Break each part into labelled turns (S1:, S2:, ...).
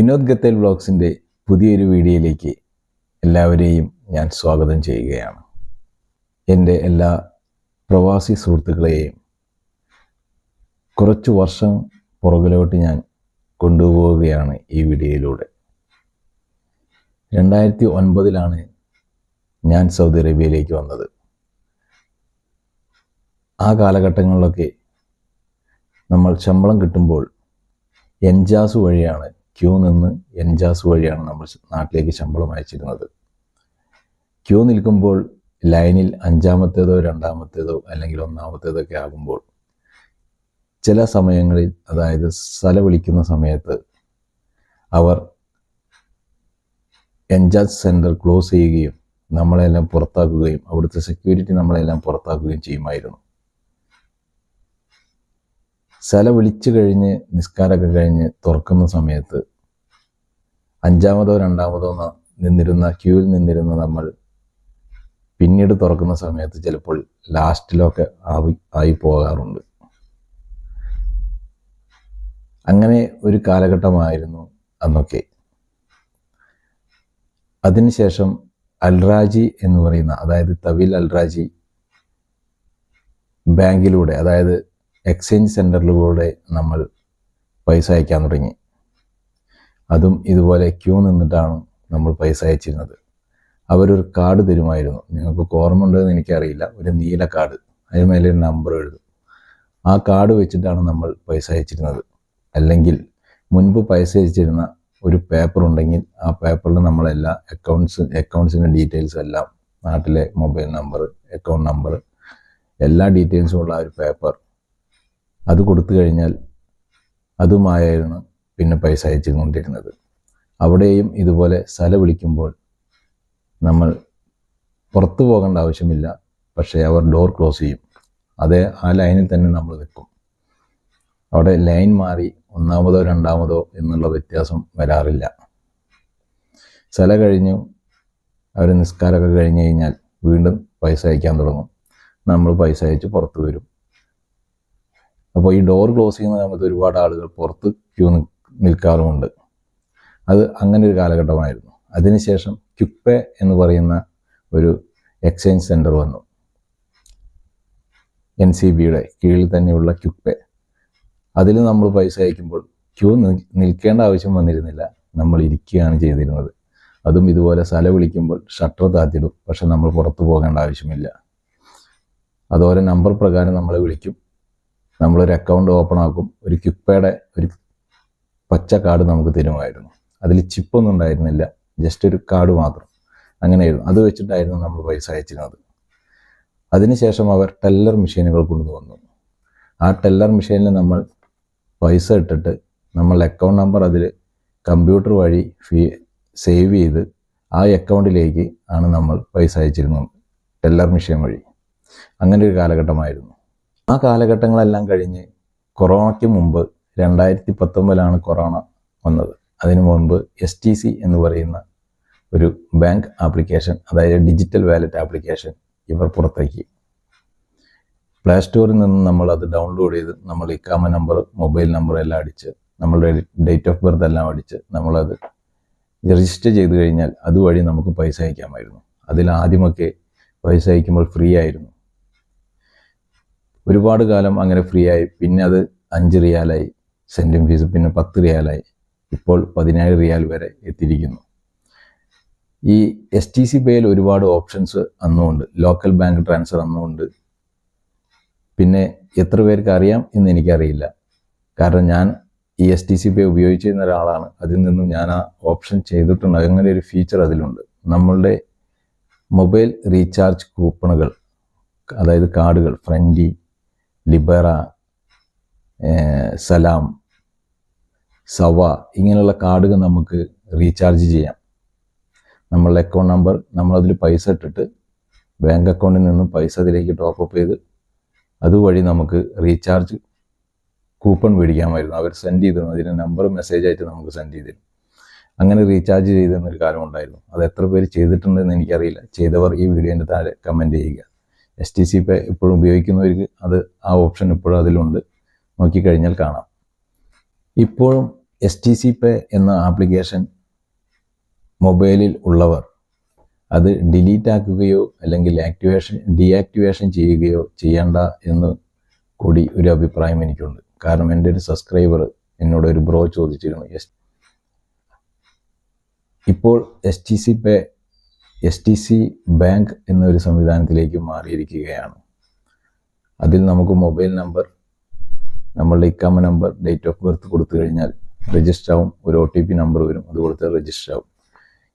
S1: വിനോദ് ഗത്തേൽ വ്ളോഗ്സിന്റെ പുതിയൊരു വീഡിയോയിലേക്ക് എല്ലാവരെയും ഞാൻ സ്വാഗതം ചെയ്യുകയാണ്. എന്റെ എല്ലാ പ്രവാസി സുഹൃത്തുക്കളെയും കുറച്ച് വർഷം പുറകിലോട്ട് ഞാൻ കൊണ്ടുപോവുകയാണ് ഈ വീഡിയോയിലൂടെ. രണ്ടായിരത്തി ഒൻപതിലാണ് ഞാൻ സൗദി അറേബ്യയിലേക്ക് വന്നത്. ആ കാലഘട്ടങ്ങളിലൊക്കെ നമ്മൾ ശമ്പളം കിട്ടുമ്പോൾ എൻജാസ് വഴിയാണ് ക്യൂ നിന്ന് എൻജാസ് വഴിയാണ് നമ്മൾ നാട്ടിലേക്ക് ശമ്പളം അയച്ചിരുന്നത്. ക്യൂ നിൽക്കുമ്പോൾ ലൈനിൽ അഞ്ചാമത്തേതോ രണ്ടാമത്തേതോ അല്ലെങ്കിൽ ഒന്നാമത്തേതോ ഒക്കെ ആകുമ്പോൾ ചില സമയങ്ങളിൽ അതായത് സ്ഥല വിളിക്കുന്ന സമയത്ത് അവർ എൻജാസ് സെന്റർ ക്ലോസ് ചെയ്യുകയും നമ്മളെല്ലാം പുറത്താക്കുകയും അവിടുത്തെ സെക്യൂരിറ്റി നമ്മളെല്ലാം പുറത്താക്കുകയും ചെയ്യുമായിരുന്നു. സ്ഥല വിളിച്ചു കഴിഞ്ഞ് നിസ്കാരമൊക്കെ കഴിഞ്ഞ് തുറക്കുന്ന സമയത്ത് അഞ്ചാമതോ രണ്ടാമതോ നിന്നിരുന്ന ക്യൂവിൽ നിന്നിരുന്ന നമ്മൾ പിന്നീട് തുറക്കുന്ന സമയത്ത് ചിലപ്പോൾ ലാസ്റ്റിലൊക്കെ ആയി ആയി പോകാറുണ്ട്. അങ്ങനെ ഒരു കാലഘട്ടമായിരുന്നു അന്നൊക്കെ. അതിനുശേഷം അൽറാജി എന്ന് പറയുന്ന അതായത് തവിൽ അൽറാജി ബാങ്കിലൂടെ അതായത് എക്സ്ചേഞ്ച് സെന്ററിലൂടെ നമ്മൾ പൈസ അയക്കാൻ തുടങ്ങി. അതും ഇതുപോലെ ക്യൂ നിന്നിട്ടാണ് നമ്മൾ പൈസ അയച്ചിരുന്നത്. അവരൊരു കാർഡ് തരുമായിരുന്നു. നിങ്ങൾക്ക് ഓർമ്മ ഉണ്ടെന്ന് എനിക്കറിയില്ല. ഒരു നീല കാർഡ്. അതിന് മേലെ ഒരു നമ്പർ എഴുതും. ആ കാർഡ് വെച്ചിട്ടാണ് നമ്മൾ പൈസ അയച്ചിരുന്നത്. അല്ലെങ്കിൽ മുൻപ് പൈസ അയച്ചിരുന്ന ഒരു പേപ്പർ ഉണ്ടെങ്കിൽ ആ പേപ്പറിൽ നമ്മളെല്ലാ അക്കൗണ്ട്സ് അക്കൗണ്ട്സിന്റെ ഡീറ്റെയിൽസ് എല്ലാം നാട്ടിലെ മൊബൈൽ നമ്പർ അക്കൗണ്ട് നമ്പർ എല്ലാ ഡീറ്റെയിൽസും ഉള്ള ഒരു പേപ്പർ അത് കൊടുത്തു കഴിഞ്ഞാൽ അതുമായിരുന്നു പിന്നെ പൈസ അയച്ചു കൊണ്ടിരുന്നത് അവിടെയും ഇതുപോലെ സ്ഥല വിളിക്കുമ്പോൾ നമ്മൾ പുറത്തു പോകേണ്ട ആവശ്യമില്ല. പക്ഷേ അവർ ഡോർ ക്ലോസ് ചെയ്യും. അതേ ആ ലൈനിൽ തന്നെ നമ്മൾ നിൽക്കും. അവിടെ ലൈൻ മാറി ഒന്നാമതോ രണ്ടാമതോ എന്നുള്ള വ്യത്യാസം വരാറില്ല. സ്ഥല കഴിഞ്ഞു അവർ നിസ്കാരമൊക്കെ കഴിഞ്ഞു കഴിഞ്ഞാൽ വീണ്ടും പൈസ അയക്കാൻ തുടങ്ങും. നമ്മൾ പൈസ അയച്ച് പുറത്ത് വരും. അപ്പോൾ ഈ ഡോർ ക്ലോസ് ചെയ്യുന്ന സമയത്ത് ഒരുപാട് ആളുകൾ പുറത്ത് ക്യൂ നിൽക്കാറുമുണ്ട്. അത് അങ്ങനെ ഒരു കാലഘട്ടമായിരുന്നു. അതിനുശേഷം ക്യുപ്പെ എന്ന് പറയുന്ന ഒരു എക്സ്ചേഞ്ച് സെന്റർ വന്നു. എൻ സി ബിയുടെ കീഴിൽ തന്നെയുള്ള ക്യുപ്പെ അതിൽ നമ്മൾ പൈസ അയക്കുമ്പോൾ ക്യൂ നിൽക്കേണ്ട ആവശ്യം വന്നിരുന്നില്ല. നമ്മൾ ഇരിക്കുകയാണ് ചെയ്തിരുന്നത്. അതും ഇതുപോലെ സ്ഥല വിളിക്കുമ്പോൾ ഷട്ടർ താത്തിടും. പക്ഷെ നമ്മൾ പുറത്തു പോകേണ്ട ആവശ്യമില്ല. അതോരോ നമ്പർ പ്രകാരം നമ്മളെ വിളിക്കും. നമ്മളൊരു അക്കൗണ്ട് ഓപ്പൺ ആക്കും. ഒരു ക്യുപ്പയുടെ ഒരു പച്ച കാർഡ് നമുക്ക് തരുമായിരുന്നു. അതിൽ ചിപ്പൊന്നും ഉണ്ടായിരുന്നില്ല. ജസ്റ്റ് ഒരു കാർഡ് മാത്രം. അങ്ങനെയായിരുന്നു. അത് വെച്ചിട്ടായിരുന്നു നമ്മൾ പൈസ അയച്ചിരുന്നത്. അതിനുശേഷം അവർ ടെല്ലർ മെഷീനുകൾ കൊണ്ടുവന്നു. ആ ടെല്ലർ മെഷീനിൽ നമ്മൾ പൈസ ഇട്ടിട്ട് നമ്മളുടെ അക്കൗണ്ട് നമ്പർ അതിൽ കമ്പ്യൂട്ടർ വഴി ഫീ സേവ് ചെയ്ത് ആ അക്കൗണ്ടിലേക്ക് ആണ് നമ്മൾ പൈസ അയച്ചിരുന്നത്. ടെല്ലർ മെഷീൻ വഴി. അങ്ങനെ ഒരു കാലഘട്ടമായിരുന്നു. ആ കാലഘട്ടങ്ങളെല്ലാം കഴിഞ്ഞ് കൊറോണയ്ക്ക് മുമ്പ് രണ്ടായിരത്തി പത്തൊമ്പതിലാണ് കൊറോണ വന്നത്. അതിനു മുമ്പ് എസ് ടി സി എന്ന് പറയുന്ന ഒരു ബാങ്ക് ആപ്ലിക്കേഷൻ അതായത് ഡിജിറ്റൽ വാലറ്റ് ആപ്ലിക്കേഷൻ ഇവർ പുറത്തേക്ക്. പ്ലേ സ്റ്റോറിൽ നിന്ന് നമ്മൾ അത് ഡൗൺലോഡ് ചെയ്ത് നമ്മൾ ഇക്കാമ നമ്പർ മൊബൈൽ നമ്പർ എല്ലാം അടിച്ച് നമ്മളുടെ ഡേറ്റ് ഓഫ് ബർത്ത് എല്ലാം അടിച്ച് നമ്മളത് രജിസ്റ്റർ ചെയ്ത് കഴിഞ്ഞാൽ അതുവഴി നമുക്ക് പൈസ അയക്കാമായിരുന്നു. അതിൽ ആദ്യമൊക്കെ പൈസ അയക്കുമ്പോൾ ഫ്രീ ആയിരുന്നു. ഒരുപാട് കാലം അങ്ങനെ ഫ്രീ ആയി. പിന്നെ അത് അഞ്ച് റിയാലായി. സെന്റും ഫീസ് പിന്നെ പത്ത് റിയാലായി. ഇപ്പോൾ പതിനേഴ് റിയാൽ വരെ എത്തിയിരിക്കുന്നു. ഈ എസ് ടി സി പേയിൽ ഒരുപാട് ഓപ്ഷൻസ് അന്നുമുണ്ട്. ലോക്കൽ ബാങ്ക് ട്രാൻസ്ഫർ അന്നുമുണ്ട്. പിന്നെ എത്ര പേർക്ക് അറിയാം എന്ന് എനിക്കറിയില്ല. കാരണം ഞാൻ ഈ എസ് ടി സി പേ ഉപയോഗിച്ചിരുന്ന ഒരാളാണ്. അതിൽ നിന്നും ഞാൻ ആ ഓപ്ഷൻ ചെയ്തിട്ടുണ്ട്. അങ്ങനെ ഒരു ഫീച്ചർ അതിലുണ്ട്. നമ്മളുടെ മൊബൈൽ റീചാർജ് കൂപ്പണുകൾ അതായത് കാർഡുകൾ ഫ്രണ്ടി ലിബറ സലാം സവ ഇങ്ങനെയുള്ള കാർഡുകൾ നമുക്ക് റീചാർജ് ചെയ്യാം. നമ്മളുടെ അക്കൗണ്ട് നമ്പർ നമ്മളതിൽ പൈസ ഇട്ടിട്ട് ബാങ്ക് അക്കൗണ്ടിൽ നിന്നും പൈസ അതിലേക്ക് ടോപ്പപ്പ് ചെയ്ത് അതുവഴി നമുക്ക് റീചാർജ് കൂപ്പൺ മേടിക്കാമായിരുന്നു. അവർ സെൻഡ് ചെയ്തു അതിന് നമ്പർ മെസ്സേജ് ആയിട്ട് നമുക്ക് സെൻഡ് ചെയ്തിരുന്നു. തരും അങ്ങനെ റീചാർജ് ചെയ്തെന്നൊരു കാലം ഉണ്ടായിരുന്നു. അത് എത്ര പേര് ചെയ്തിട്ടുണ്ടെന്ന് എനിക്കറിയില്ല. ചെയ്തവർ ഈ വീഡിയോന്റെ താഴെ കമന്റ് ചെയ്യുക. എസ് ടി സി പേ ഇപ്പോഴും ഉപയോഗിക്കുന്നവർക്ക് അത് ആ ഓപ്ഷൻ ഇപ്പോഴും അതിലുണ്ട്. നോക്കിക്കഴിഞ്ഞാൽ കാണാം. ഇപ്പോഴും എസ് ടി സി പേ എന്ന ആപ്ലിക്കേഷൻ മൊബൈലിൽ ഉള്ളവർ അത് ഡിലീറ്റ് ആക്കുകയോ അല്ലെങ്കിൽ ആക്ടിവേഷൻ ഡീആക്ടിവേഷൻ ചെയ്യുകയോ ചെയ്യേണ്ട എന്ന് കൂടി ഒരു അഭിപ്രായം എനിക്കുണ്ട്. കാരണം എന്റെ ഒരു സബ്സ്ക്രൈബർ എന്നോട് ഒരു ബ്രോ ചോദിച്ചിരുന്നു എസ് ഇപ്പോൾ S T C pay S T C bank എന്നൊരു സംവിധാനത്തിലേക്ക് മാറിയിരിക്കുകയാണ്. അതിൽ നമുക്ക് മൊബൈൽ നമ്പർ നമ്മളുടെ ഇക്കാമ നമ്പർ ഡേറ്റ് ഓഫ് ബർത്ത് കൊടുത്തു കഴിഞ്ഞാൽ രജിസ്റ്റർ ആവും ഒരു ഒ ടി പി നമ്പർ വരും അത് കൊടുത്താൽ രജിസ്റ്റർ ആവും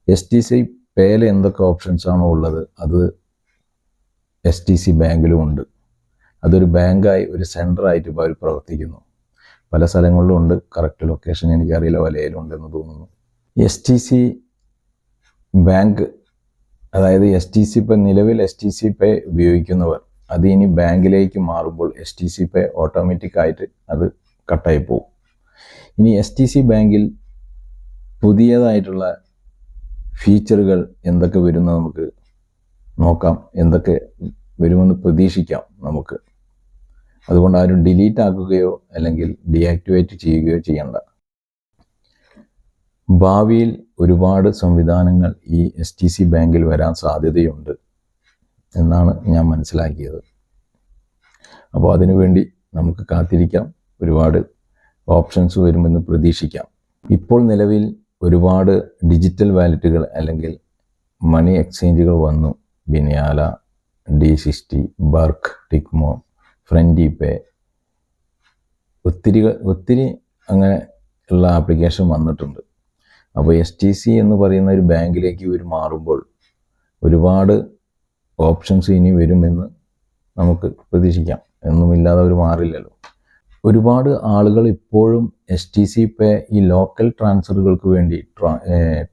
S1: എസ് ടി സി പേയിൽ എന്തൊക്കെ ഓപ്ഷൻസ് ആണോ ഉള്ളത് അത് എസ് ടി സി ബാങ്കിലും ഉണ്ട്. അതൊരു ബാങ്കായി ഒരു സെന്ററായിട്ട് ഇപ്പോൾ അവർ പ്രവർത്തിക്കുന്നു. പല സ്ഥലങ്ങളിലും ഉണ്ട് കറക്റ്റ് ലൊക്കേഷൻ എനിക്കറിയില്ല വലയിലും ഉണ്ടെന്ന് തോന്നുന്നു. എസ് ടി സി ബാങ്ക് അതായത് എസ് ടി സി പേ നിലവിൽ എസ് ടി സി പേ ഉപയോഗിക്കുന്നവർ അത് ഇനി ബാങ്കിലേക്ക് മാറുമ്പോൾ എസ് ടി സി പേ ഓട്ടോമാറ്റിക്കായിട്ട് അത് കട്ടായി പോകും ഇനി എസ് ടി സി ബാങ്കിൽ പുതിയതായിട്ടുള്ള ഫീച്ചറുകൾ എന്തൊക്കെ വരുന്ന നമുക്ക് നോക്കാം. എന്തൊക്കെ വരുമെന്ന് പ്രതീക്ഷിക്കാം നമുക്ക്. അതുകൊണ്ട് ആരും ഡിലീറ്റ് ആക്കുകയോ അല്ലെങ്കിൽ ഡീആക്ടിവേറ്റ് ചെയ്യുകയോ ചെയ്യണ്ട. ഭാവിയിൽ ഒരുപാട് സംവിധാനങ്ങൾ ഈ എസ് ടി സി ബാങ്കിൽ വരാൻ സാധ്യതയുണ്ട് എന്നാണ് ഞാൻ മനസ്സിലാക്കിയത്. അപ്പോൾ അതിനുവേണ്ടി നമുക്ക് കാത്തിരിക്കാം. ഒരുപാട് ഓപ്ഷൻസ് വരുമെന്ന് പ്രതീക്ഷിക്കാം. ഇപ്പോൾ നിലവിൽ ഒരുപാട് ഡിജിറ്റൽ വാലറ്റുകൾ അല്ലെങ്കിൽ മണി എക്സ്ചേഞ്ചുകൾ വന്നു. ബിനിയാല ഡി സിക്സ്റ്റി ബർക്ക് ടിക്മോ ഫ്രണ്ടി പേ. ഒത്തിരി ഒത്തിരി അങ്ങനെ ഉള്ള ആപ്ലിക്കേഷൻ വന്നിട്ടുണ്ട്. അപ്പോൾ എസ് ടി സി എന്ന് പറയുന്ന ഒരു ബാങ്കിലേക്ക് ഇവർ മാറുമ്പോൾ ഒരുപാട് ഓപ്ഷൻസ് ഇനി വരുമെന്ന് നമുക്ക് പ്രതീക്ഷിക്കാം. എന്നുമില്ലാതെ അവർ മാറില്ലല്ലോ. ഒരുപാട് ആളുകൾ ഇപ്പോഴും എസ് ടി സി പേ ഈ ലോക്കൽ ട്രാൻസ്ഫറുകൾക്ക് വേണ്ടി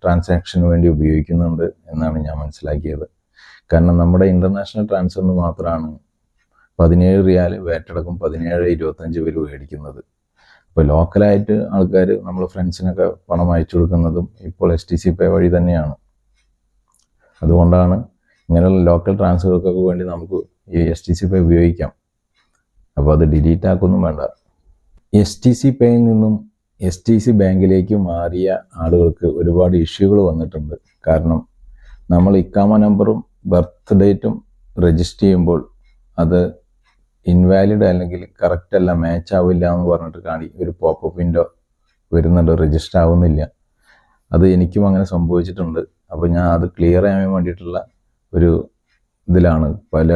S1: ട്രാൻസാക്ഷന് വേണ്ടി ഉപയോഗിക്കുന്നുണ്ട് എന്നാണ് ഞാൻ മനസ്സിലാക്കിയത്. കാരണം നമ്മുടെ ഇന്റർനാഷണൽ ട്രാൻസ്ഫറിന് മാത്രമാണ് പതിനേഴ് റിയാൽ വേറ്റടക്കം പതിനേഴ് ഇരുപത്തഞ്ച് പേര് മേടിക്കുന്നത്. ഇപ്പോൾ ലോക്കലായിട്ട് ആൾക്കാർ നമ്മൾ ഫ്രണ്ട്സിനൊക്കെ പണം അയച്ചു കൊടുക്കുന്നതും ഇപ്പോൾ എസ് ടി സി പേ വഴി തന്നെയാണ്. അതുകൊണ്ടാണ് ഇങ്ങനെയുള്ള ലോക്കൽ ട്രാൻസ്ഫറുകൾക്കൊക്കെ വേണ്ടി നമുക്ക് ഈ എസ് ടി സി പേ ഉപയോഗിക്കാം. അപ്പോൾ അത് ഡിലീറ്റ് ആക്കൊന്നും വേണ്ട. എസ് ടി സി പേയിൽ നിന്നും എസ് ടി സി ബാങ്കിലേക്ക് മാറിയ ആളുകൾക്ക് ഒരുപാട് ഇഷ്യൂകൾ വന്നിട്ടുണ്ട്. കാരണം നമ്മൾ ഇക്കാമ നമ്പറും ബർത്ത് ഡേറ്റും രജിസ്റ്റർ ചെയ്യുമ്പോൾ അത് ഇൻവാലിഡ് അല്ലെങ്കിൽ കറക്റ്റ് അല്ല മാച്ച് ആവില്ല എന്ന് പറഞ്ഞിട്ട് കാണി ഒരു പോപ്പ് വിൻഡോ വരുന്നുണ്ട് രജിസ്റ്റർ ആവുന്നില്ല. അത് എനിക്കും അങ്ങനെ സംഭവിച്ചിട്ടുണ്ട്. അപ്പോൾ ഞാൻ അത് ക്ലിയർ ചെയ്യാൻ വേണ്ടിയിട്ടുള്ള ഒരു ഇതിലാണ് പല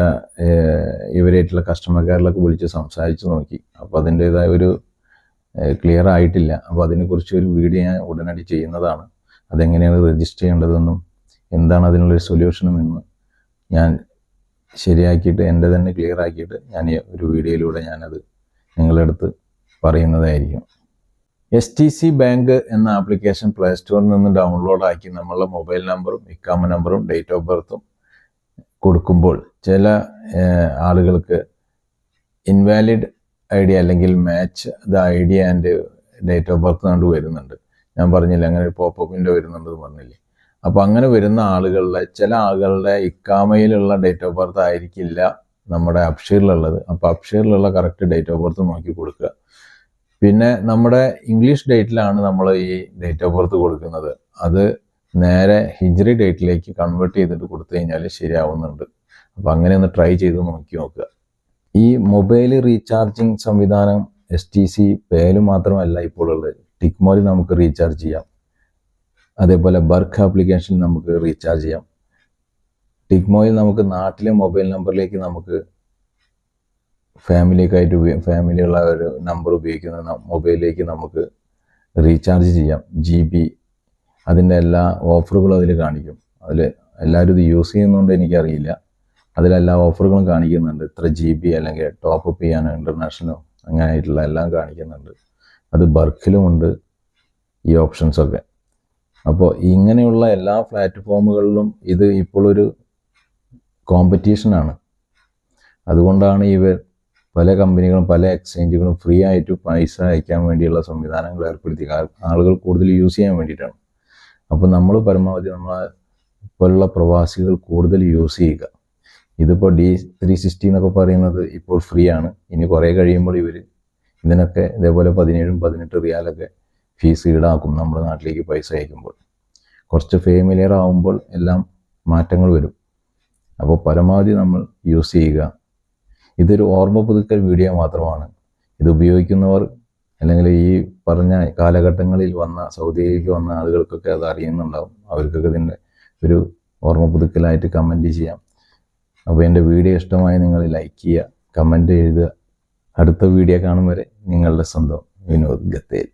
S1: ഇവരായിട്ടുള്ള കസ്റ്റമർ കെയറിലൊക്കെ വിളിച്ച് സംസാരിച്ച് നോക്കി. അപ്പോൾ അതിന്റേതായ ഒരു ക്ലിയർ ആയിട്ടില്ല. അപ്പോൾ അതിനെക്കുറിച്ച് ഒരു വീഡിയോ ഞാൻ ഉടനടി ചെയ്യുന്നതാണ്. അതെങ്ങനെയാണ് രജിസ്റ്റർ ചെയ്യേണ്ടതെന്നും എന്താണ് അതിനുള്ളൊരു സൊല്യൂഷനും എന്ന് ഞാൻ ശരിയാക്കിയിട്ട് എന്റെ തന്നെ ക്ലിയർ ആക്കിയിട്ട് ഞാൻ ഒരു വീഡിയോയിലൂടെ ഞാനത് നിങ്ങളുടെ പറയുന്നതായിരിക്കും. എസ് ടി സി ബാങ്ക് എന്ന ആപ്ലിക്കേഷൻ പ്ലേ സ്റ്റോറിൽ നിന്ന് ഡൗൺലോഡ് ആക്കി നമ്മളുടെ മൊബൈൽ നമ്പറും ഇക്കാമ നമ്പറും ഡേറ്റ് ഓഫ് ബർത്തും കൊടുക്കുമ്പോൾ ചില ആളുകൾക്ക് ഇൻവാലിഡ് ഐ ഡി അല്ലെങ്കിൽ match the I D and date of birth കണ്ട് വരുന്നുണ്ട്. ഞാൻ പറഞ്ഞില്ല അങ്ങനെ ഒരു പോപ്പ് വിൻഡോ വരുന്നുണ്ടെന്ന് പറഞ്ഞില്ലേ. അപ്പോൾ അങ്ങനെ വരുന്ന ആളുകളുടെ ചില ആളുകളുടെ ഇക്കാമയിലുള്ള ഡേറ്റ് ഓഫ് ബർത്ത് ആയിരിക്കില്ല നമ്മുടെ അപ്ഷീറിലുള്ളത് അപ്പോൾ അപ്ഷീറിലുള്ള കറക്റ്റ് ഡേറ്റ് ഓഫ് ബർത്ത് നോക്കി കൊടുക്കുക. പിന്നെ നമ്മുടെ ഇംഗ്ലീഷ് ഡേറ്റിലാണ് നമ്മൾ ഈ ഡേറ്റ് ഓഫ് ബർത്ത് കൊടുക്കുന്നത്. അത് നേരെ ഹിജറി ഡേറ്റിലേക്ക് കൺവേർട്ട് ചെയ്തിട്ട് കൊടുത്തു കഴിഞ്ഞാൽ ശരിയാവുന്നുണ്ട്. അപ്പോൾ അങ്ങനെ ഒന്ന് ട്രൈ ചെയ്ത് നോക്കി നോക്കുക. ഈ മൊബൈൽ റീചാർജിങ് സംവിധാനം എസ് ടി സി പേൽ മാത്രമല്ല ഇപ്പോൾ ഉള്ളത്. ടിക്മോയിൽ നമുക്ക് റീചാർജ് ചെയ്യാം. അതേപോലെ ബർക്ക് ആപ്ലിക്കേഷനിൽ നമുക്ക് റീചാർജ് ചെയ്യാം. ടിക്മോയിൽ നമുക്ക് നാട്ടിലെ മൊബൈൽ നമ്പറിലേക്ക് നമുക്ക് ഫാമിലിയൊക്കെയായിട്ട് ഉപയോഗി ഫാമിലിയുള്ള ഒരു നമ്പർ ഉപയോഗിക്കുന്ന മൊബൈലിലേക്ക് നമുക്ക് റീചാർജ് ചെയ്യാം. ജി ബി അതിന്റെ എല്ലാ ഓഫറുകളും അതിൽ കാണിക്കും. അതിൽ എല്ലാവരും ഇത് യൂസ് ചെയ്യുന്നതുകൊണ്ട് എനിക്കറിയില്ല. അതിലെല്ലാ ഓഫറുകളും കാണിക്കുന്നുണ്ട്. ഇത്ര ജി ബി അല്ലെങ്കിൽ ടോപ്പ് അപ്പ് ചെയ്യാനോ ഇന്റർനാഷണലോ അങ്ങനെ ആയിട്ടുള്ള എല്ലാം കാണിക്കുന്നുണ്ട്. അത് ബർക്കിലുമുണ്ട് ഈ ഓപ്ഷൻസൊക്കെ അപ്പോൾ ഇങ്ങനെയുള്ള എല്ലാ പ്ലാറ്റ്ഫോമുകളിലും ഇത് ഇപ്പോൾ ഒരു കോമ്പറ്റീഷനാണ് അതുകൊണ്ടാണ് ഇവർ പല കമ്പനികളും പല എക്സ്ചേഞ്ചുകളും ഫ്രീ ആയിട്ട് പൈസ അയക്കാൻ വേണ്ടിയുള്ള സംവിധാനങ്ങൾ ഏർപ്പെടുത്തി. ആളുകൾ കൂടുതൽ യൂസ് ചെയ്യാൻ വേണ്ടിയിട്ടാണ്. അപ്പോൾ നമ്മൾ പരമാവധി നമ്മളെ ഇപ്പോഴുള്ള പ്രവാസികൾ കൂടുതൽ യൂസ് ചെയ്യുക. ഇതിപ്പോൾ ഡി ത്രീ സിക്സ്റ്റി എന്നൊക്കെ പറയുന്നത് ഇപ്പോൾ ഫ്രീ ആണ്. ഇനി കുറേ കഴിയുമ്പോൾ ഇവർ ഇതിനൊക്കെ ഇതേപോലെ പതിനേഴും പതിനെട്ട് റിയാലൊക്കെ ഫീസ് ഈടാക്കും നമ്മുടെ നാട്ടിലേക്ക് പൈസ അയക്കുമ്പോൾ. കുറച്ച് ഫേമിലിയർ ആവുമ്പോൾ എല്ലാം മാറ്റങ്ങൾ വരും. അപ്പോൾ പരമാവധി നമ്മൾ യൂസ് ചെയ്യുക. ഇതൊരു ഓർമ്മ പുതുക്കൽ വീഡിയോ മാത്രമാണ്. ഇത് ഉപയോഗിക്കുന്നവർ അല്ലെങ്കിൽ ഈ പറഞ്ഞ കാലഘട്ടങ്ങളിൽ വന്ന സൗദിയിലേക്ക് വന്ന ആളുകൾക്കൊക്കെ അത് അറിയുന്നുണ്ടാവും. അവർക്കൊക്കെ ഇതിന്റെ ഒരു ഓർമ്മ പുതുക്കലായിട്ട് കമന്റ് ചെയ്യാം. അപ്പോൾ എന്റെ വീഡിയോ ഇഷ്ടമായി നിങ്ങൾ ലൈക്ക് ചെയ്യുക കമന്റ് എഴുതുക. അടുത്ത വീഡിയോ കാണും വരെ നിങ്ങളുടെ സ്വന്തം വിനോദ് ഗത്തേൽ.